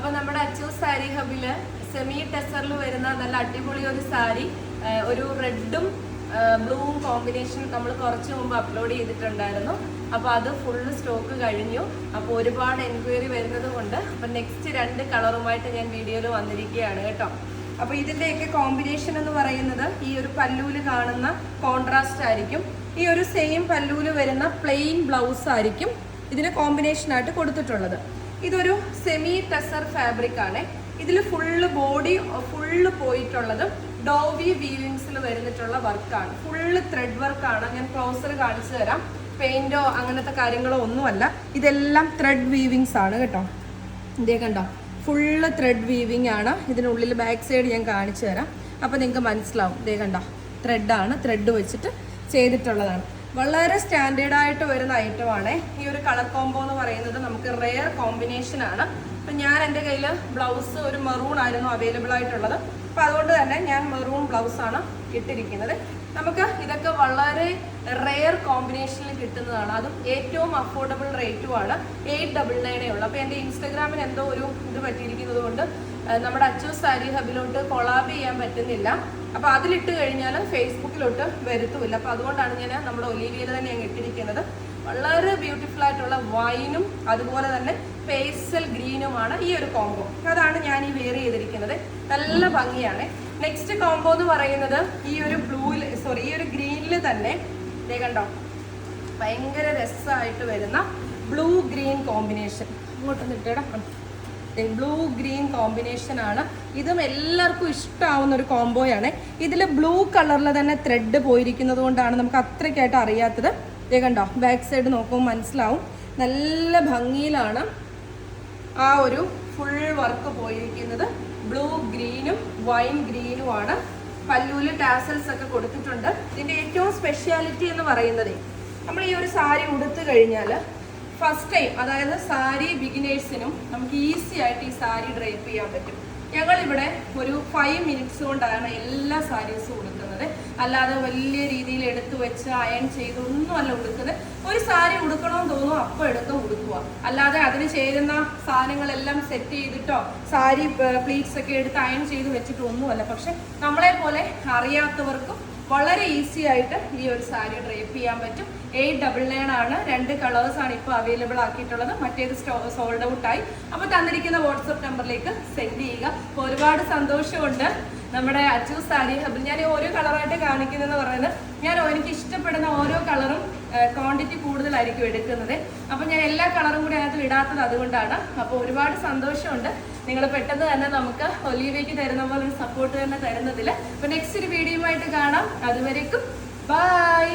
അപ്പൊ നമ്മുടെ അച്ചു സാരി ഹബിൽ സെമി ടെസറിൽ വരുന്ന നല്ല അടിപൊളി ഒരു സാരി ഒരു റെഡും ബ്ലൂവും കോമ്പിനേഷൻ നമ്മൾ കുറച്ച് മുമ്പ് അപ്ലോഡ് ചെയ്തിട്ടുണ്ടായിരുന്നു. അപ്പോൾ അത് ഫുള്ള് സ്റ്റോക്ക് കഴിഞ്ഞു. അപ്പോൾ ഒരുപാട് എൻക്വയറി വരുന്നത് കൊണ്ട് അപ്പോൾ നെക്സ്റ്റ് രണ്ട് കളറുമായിട്ട് ഞാൻ വീഡിയോയിൽ വന്നിരിക്കുകയാണ് കേട്ടോ. അപ്പോൾ ഇതിന്റെയൊക്കെ കോമ്പിനേഷൻ എന്ന് പറയുന്നത് ഈ ഒരു പല്ലൂൽ കാണുന്ന കോൺട്രാസ്റ്റ് ആയിരിക്കും. ഈ ഒരു സെയിം പല്ലൂൽ വരുന്ന പ്ലെയിൻ ബ്ലൗസ് ആയിരിക്കും ഇതിന് കോമ്പിനേഷനായിട്ട് കൊടുത്തിട്ടുള്ളത്. ഇതൊരു സെമി ടെസർ ഫാബ്രിക് ആണ്. ഇതിൽ ഫുള്ള് ബോഡി ഫുള്ള് പോയിട്ടുള്ളതും ഡോവി വീവിങ്സിൽ വരുന്നിട്ടുള്ള വർക്കാണ് ഫുള്ള് ത്രെഡ് വർക്കാണ് ഞാൻ ക്ലോസർ കാണിച്ചു തരാം. പെയിന്റോ അങ്ങനത്തെ കാര്യങ്ങളോ ഒന്നുമല്ല. ഇതെല്ലാം ത്രെഡ് വീവിങ്സ് ആണ് കേട്ടോ. ഇതേ കണ്ടോ? ഫുള്ള് ത്രെഡ് വീവിങ് ആണ്. ഇതിനുള്ളിൽ ബാക്ക് സൈഡ് ഞാൻ കാണിച്ചു തരാം. അപ്പോൾ നിങ്ങൾക്ക് മനസ്സിലാവും. ഇതേ കണ്ടോ? ത്രെഡാണ് ത്രെഡ് വെച്ചിട്ട് ചെയ്തിട്ടുള്ളതാണ്. വളരെ സ്റ്റാൻഡേർഡ് ആയിട്ട് വരുന്ന ഐറ്റമാണ്. ഈ ഒരു കളർ കോംബോ എന്ന് പറയുന്നത് നമുക്ക് റെയർ കോമ്പിനേഷൻ ആണ്. അപ്പം ഞാൻ എന്റെ കയ്യിൽ ബ്ലൗസ് ഒരു മെറൂൺ ആയിരുന്നു അവൈലബിൾ ആയിട്ടുള്ളത്. അപ്പം അതുകൊണ്ട് തന്നെ ഞാൻ മെറൂൺ ബ്ലൗസ് ആണ് ഇട്ടിരിക്കുന്നത്. നമുക്ക് ഇതൊക്കെ വളരെ റെയർ കോമ്പിനേഷനിൽ കിട്ടുന്നതാണ്. അതും ഏറ്റവും അഫോർഡബിൾ റേറ്റുമാണ് എയ്റ്റ് ഡബിൾ നയനേ ഉള്ളൂ. അപ്പോൾ എന്റെ ഇൻസ്റ്റഗ്രാമിന് എന്തോ ഒരു ഇത് പറ്റിയിരിക്കുന്നത് കൊണ്ട് നമ്മുടെ അച്ചു സാരി ഹബിലോട്ട് കൊളാബ് ചെയ്യാൻ പറ്റുന്നില്ല. അപ്പോൾ അതിലിട്ട് കഴിഞ്ഞാൽ ഫേസ്ബുക്കിലോട്ട് വരുത്തുമില്ല. അപ്പോൾ അതുകൊണ്ടാണ് ഞാൻ നമ്മുടെ ഒലീവിയയിൽ തന്നെ ഞാൻ ഇട്ടിരിക്കുന്നത്. വളരെ ബ്യൂട്ടിഫുൾ ആയിട്ടുള്ള വൈനും അതുപോലെ തന്നെ പേസൽ ഗ്രീനുമാണ് ഈ ഒരു കോംബോ അതാണ് ഞാൻ ഈ വെയർ ചെയ്തിരിക്കുന്നത്. നല്ല ഭംഗിയാണ്. നെക്സ്റ്റ് കോംബോ എന്ന് പറയുന്നത് ഈ ഒരു ബ്ലൂയിൽ സോറി ഈ ഒരു ഗ്രീനിൽ തന്നെ ദേ കണ്ടോ? ഭയങ്കര രസമായിട്ട് വരുന്ന ബ്ലൂ ഗ്രീൻ കോമ്പിനേഷൻ അങ്ങോട്ടൊന്ന് ഇട്ടേടാ. ബ്ലൂ ഗ്രീൻ കോമ്പിനേഷൻ ആണ്. ഇതും എല്ലാവർക്കും ഇഷ്ടമാവുന്ന ഒരു കോംബോയാണ് ഇതിൽ ബ്ലൂ കളറിൽ തന്നെ ത്രെഡ് പോയിരിക്കുന്നത് കൊണ്ടാണ് നമുക്ക് അത്രയ്ക്കായിട്ട് അറിയാത്തത്. ദേ കണ്ടോ ബാക്ക് സൈഡ് നോക്കുമ്പോൾ മനസ്സിലാവും. നല്ല ഭംഗിയിലാണ് ആ ഒരു ഫുൾ വർക്ക് പോയിരിക്കുന്നത്. ബ്ലൂ ഗ്രീനും വൈൻ ഗ്രീനുമാണ് പല്ലൂൽ ടാസൽസ് ഒക്കെ കൊടുത്തിട്ടുണ്ട്. ഇതിന്റെ ഏറ്റവും സ്പെഷ്യാലിറ്റി എന്ന് പറയുന്നത് നമ്മൾ ഈ ഒരു സാരി ഉടുത്തു കഴിഞ്ഞാൽ ഫസ്റ്റ് ടൈം അതായത് സാരി ബിഗിനേഴ്സിനും നമുക്ക് ഈസി ആയിട്ട് ഈ സാരി ഡ്രൈപ്പ് ചെയ്യാൻ പറ്റും. ഞങ്ങളിവിടെ ഒരു ഫൈവ് മിനിറ്റ്സ് കൊണ്ടാണ് എല്ലാ സാരീസും ഉടുക്കുന്നത്. അല്ലാതെ വലിയ രീതിയിൽ എടുത്തു വെച്ച് അയൺ ചെയ്ത് ഒന്നുമല്ല ഉടുക്കുന്നത്. ഒരു സാരി ഉടുക്കണമെന്ന് തോന്നുന്നു അപ്പോൾ എടുത്ത് ഉടുക്കുക. അല്ലാതെ അതിന് ചേരുന്ന സാധനങ്ങളെല്ലാം സെറ്റ് ചെയ്തിട്ടോ സാരി പ്ലീറ്റ്സ് ഒക്കെ എടുത്ത് അയൺ ചെയ്ത് വെച്ചിട്ടോ ഒന്നുമല്ല പക്ഷെ നമ്മളെ പോലെ അറിയാത്തവർക്കും വളരെ ഈസി ആയിട്ട് ഈ ഒരു സാരി ഡ്രേപ്പ് ചെയ്യാൻ പറ്റും. എയ്റ്റ് ഡബിൾ നയൻ ആണ്. രണ്ട് കളേഴ്സ് ആണ് ഇപ്പോൾ അവൈലബിൾ ആക്കിയിട്ടുള്ളത്. മറ്റേത് സോൾഡ് ഔട്ട് ആയി. അപ്പോൾ തന്നിരിക്കുന്ന വാട്സപ്പ് നമ്പറിലേക്ക് സെൻഡ് ചെയ്യുക. ഒരുപാട് സന്തോഷമുണ്ട്. നമ്മുടെ അച്ചു സാരി ഹബിൽ ഞാൻ ഓരോ കളറായിട്ട് കാണിക്കുന്നതെന്ന് പറയുന്നത് ഞാൻ എനിക്ക് ഇഷ്ടപ്പെടുന്ന ഓരോ കളറും ക്വാണ്ടിറ്റി കൂടുതലായിരിക്കും എടുക്കുന്നത്. അപ്പോൾ ഞാൻ എല്ലാ കളറും കൂടി അതിനകത്ത് ഇടാത്തത് അതുകൊണ്ടാണ്. അപ്പോൾ ഒരുപാട് സന്തോഷമുണ്ട്. നിങ്ങൾ പെട്ടെന്ന് തന്നെ നമുക്ക് ഒലീവയ്ക്ക് തരുന്ന പോലെ ഒരു സപ്പോർട്ട് തന്നെ തരുന്നതിൽ അപ്പോൾ നെക്സ്റ്റ് ഒരു വീഡിയോയുമായിട്ട് കാണാം. അതുവരേക്കും ബൈ